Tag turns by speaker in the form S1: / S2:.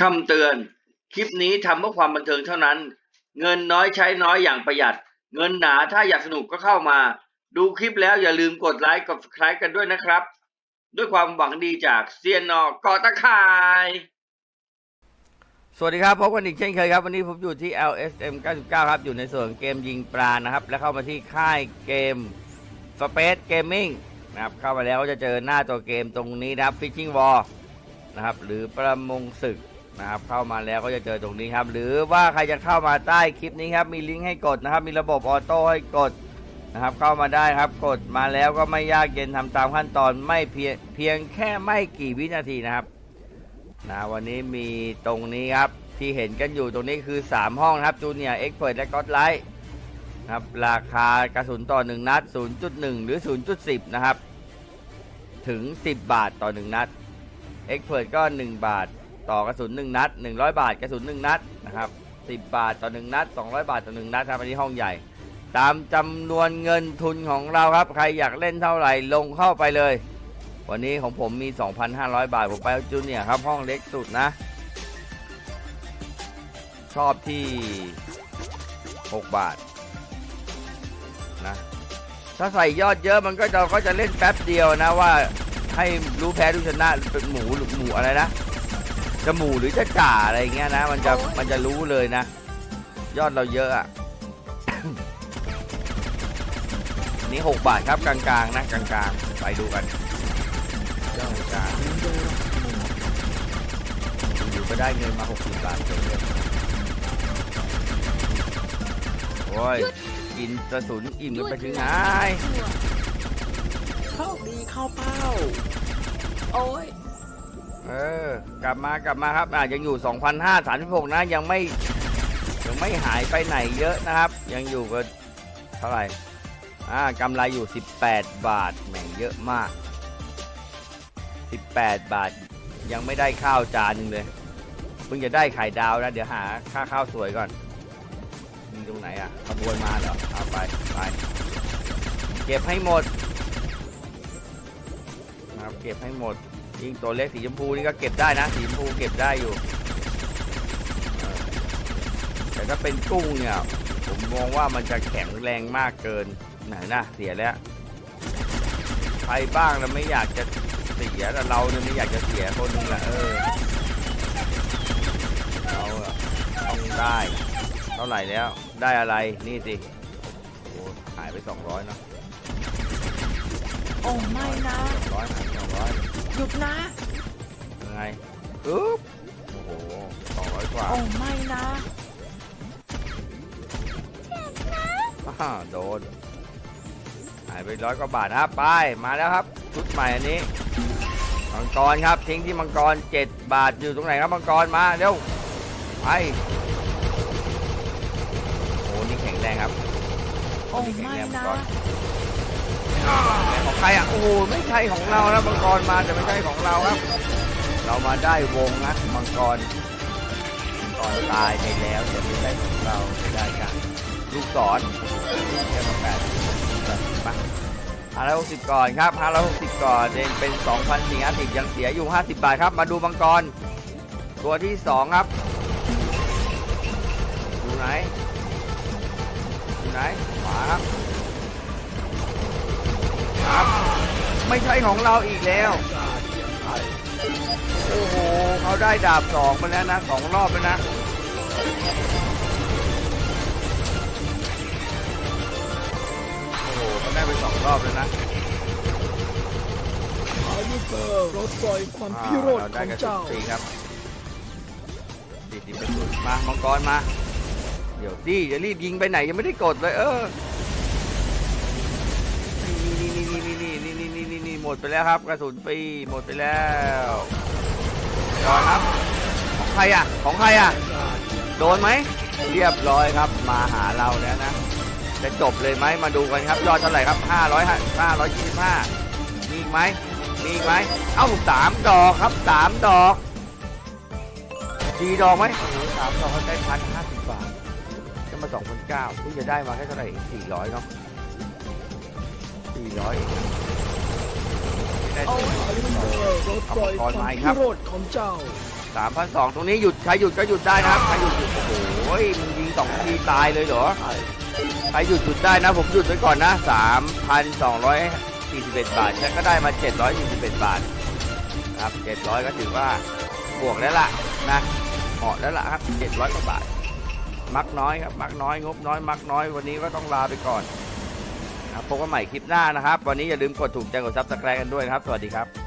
S1: คำเตือน คลิปนี้ทำเพื่อความบันเทิงเท่านั้น เงินน้อยใช้น้อยอย่างประหยัด เงินหนาถ้าอยากสนุกก็เข้ามา ดูคลิปแล้วอย่าลืมกดไลค์กด subscribe กันด้วยนะครับ ด้วยความหวังดีจากเซียนนอกอตะข่าย สวัสดีครับพบกันอีกเช่นเคยครับ วันนี้ผมอยู่ที่ LSM 99 ครับ อยู่ในส่วนเกมยิงปลานะครับ แล้วเข้ามาที่ค่ายเกม Space Gaming นะครับเข้ามาแล้วก็จะเจอหน้าตัวเกมตรงนี้นะครับ Fishing War นะครับหรือประมงศึก นะครับเข้ามาแล้วก็จะเจอตรงนี้ครับ หรือว่าใครจะเข้ามาใต้คลิปนี้ครับมีลิงก์ให้กดนะครับ มีระบบออโต้ให้กดนะครับ เข้ามาได้ครับกดมาแล้วก็ไม่ยากเย็นทำตามขั้นตอนไม่เพียงเพียงแค่ไม่กี่วินาทีนะครับนะวันนี้มีตรงนี้ครับที่เห็นกันอยู่ตรงนี้คือ 3 ห้องครับจูเนียร์เอ็กเพร์และก็อดไลท์นะครับราคากระสุนต่อ 1 นัด 0.1 หรือ 0.10 นะครับ ถึง 10 บาทต่อ 1 นัดเอ็กเพร์ก็ 1 บาท ต่อกระสุน1นัด100 บาทกระสุน1นัดนะครับ10 บาทต่อ1นัด200 บาทต่อ1นัดครับอันนี้ห้องใหญ่ ตามจำนวนเงินทุนของเราครับ ใครอยากเล่นเท่าไหร่ลงเข้าไปเลย วันนี้ของผมมี 2,500 บาท ผมไปเอาจูเนียครับ ห้องเล็กสุดนะ ชอบที่ 6 บาทนะถ้าใส่ยอดเยอะมันก็จะก็จะเล่นแป๊บเดียวนะว่าให้รู้แพ้รู้ชนะเป็นหมูหรือหมูอะไรนะ จะหมู่หรือจะจ่าอะไรเงี้ยนะ มันจะมันจะรู้เลยนะ ยอดเราเยอะอะนี่6บาทครับกลางๆนะกลางๆ ไปดูกันยอดกลางอยู่ก็ได้เงินมา 60 บาทเลยโอ้ยกินกระสุนอิ่มกันไปถึงไหน
S2: โชคดีเข้าเป้า โอ้ย
S1: เออ กลับมากลับมาครับอะยังอยู่2,536นะยังไม่ยังไม่หายไปไหนเยอะนะครับ ยังอยู่กับเท่าไหร่อ่ากำไรอยู่ 18 บาทแหมเยอะมาก 18 บาทยังไม่ได้ข้าวจานหนึงเลยเพิ่งจะได้ไข่ดาวนะเดี๋ยวหาค่าข้าวสวยก่อนมีตรงไหนอะขบวนมาเหรอเอาไปไปเก็บให้หมดนะครับเก็บให้หมด ยิ่งตัวเล็กสีชมพูนี่ก็เก็บได้นะ สีชมพูเก็บได้อยู่ แต่ถ้าเป็นกุ้งเนี่ย ผมมองว่ามันจะแข็งแรงมากเกินไหนนะเสียแล้วใครบ้างเราไม่อยากจะเสียแต่เราเนี่ยไม่อยากจะเสียคนนึงละเออเราต้องได้ เท่าไหร่แล้วได้อะไรนี่สิโอ้หายไป200เนาะ
S2: อ้ไม่นะ
S1: 200หาย200
S2: หยุดนะ
S1: ยังไงปึ๊บโอ้โหสองร้อยกว่า
S2: โอ้ไม่นะ
S1: อ้าวโดนหายไปร้อยกว่าบาทนะครับไปมาแล้วครับชุดใหม่อันนี้มังกรครับทิ้งที่มังกร7บาทอยู่ตรงไหนครับมังกรมาเร็วไปโอ้นี่แข็งแรงครับ
S2: โอ้ไม่นะ
S1: ข ของใครอะโอ้โหไม่ใช่ของเรานะมังกรมาแต่ไม่ใช่ของเราครับ เรามาได้วงนะมังกรมังกรตายไปแล้วจะไม่ได้ของเราไม่ได้กันลูกศรแค่มาแปดไปห้าร้อยหกสิบก่อนครับห้าร้อยหกสิบก่อนเองเป็นสองพันสี่ห้าสิบยังเสียอยู่ห้าสิบบาทครับ มาดูมังกร ตัวที่สองครับอยู่ไหนอยู่ไหนขวาครับ ครับ ไม่ใช่ของเราอีกแล้ว โอ้โหเขาได้ดาบสองไปแล้วนะสองรอบแล้วนะโอ้โหเขาได้ไปสองรอบแล้วนะ
S2: อายุเกอร์รถปล่อยความ
S1: อ่า
S2: พิโรธ
S1: เรา
S2: ข
S1: ได้
S2: อง
S1: กระสุน
S2: เจ้า
S1: สีครับดีดีไปสุดมามังกรมา เดี๋ยวดิจะรีบยิงไปไหนยังไม่ได้กดเลยเออ หมดไปแล้วครับ กระสุนฟรีหมดไปแล้วก่อนครับ ของใครอะ ของใครอะ โดนไหม เรียบร้อยครับ มาหาเราแล้วนะ จะจบเลยไหมมาดูกันครับ ยอดเท่าไหร่ครับ 500 525 มีอีกไหม มีอีกไหม เอ้าสามดอกครับสามดอกสี่ดอกไหมโอ้โหสามดอกเขาได้พันห้าสิบบาทจะมาสองพันเก้าเพิ่งจะได้มาแค่เท่าไหร่สี่ร้อยเนาะสี่ร้อย ได้
S2: เอา
S1: สี่ร้อย
S2: อายุเกอร์รถปล่อยความพิโรธของเจ้า
S1: สามพันสองตรงนี้หยุดใครหยุดก็หยุดได้นะครับใครหยุดหยุดโอ้โหมึงยิงสองทีตายเลยเหรอ
S2: ใช่
S1: ใครหยุดหยุดได้นะ ผมหยุดไว้ก่อนนะสามพันสองร้อยสี่สิบเอ็ดบาทแล้วก็ได้มาเจ็ดร้อยสี่สิบเอ็ดบาทนะครับเจ็ดร้อยก็ถือว่าบวกแล้วล่ะนะเหมาะแล้วล่ะครับเจ็ดร้อยกว่าบาท มักน้อยครับ มักน้อยงบน้อย มักน้อยวันนี้ก็ต้องลาไปก่อนนะครับ พบกันใหม่คลิปหน้านะครับ วันนี้อย่าลืมกดถูกใจกดซับสไครต์กันด้วยนะครับ สวัสดีครับ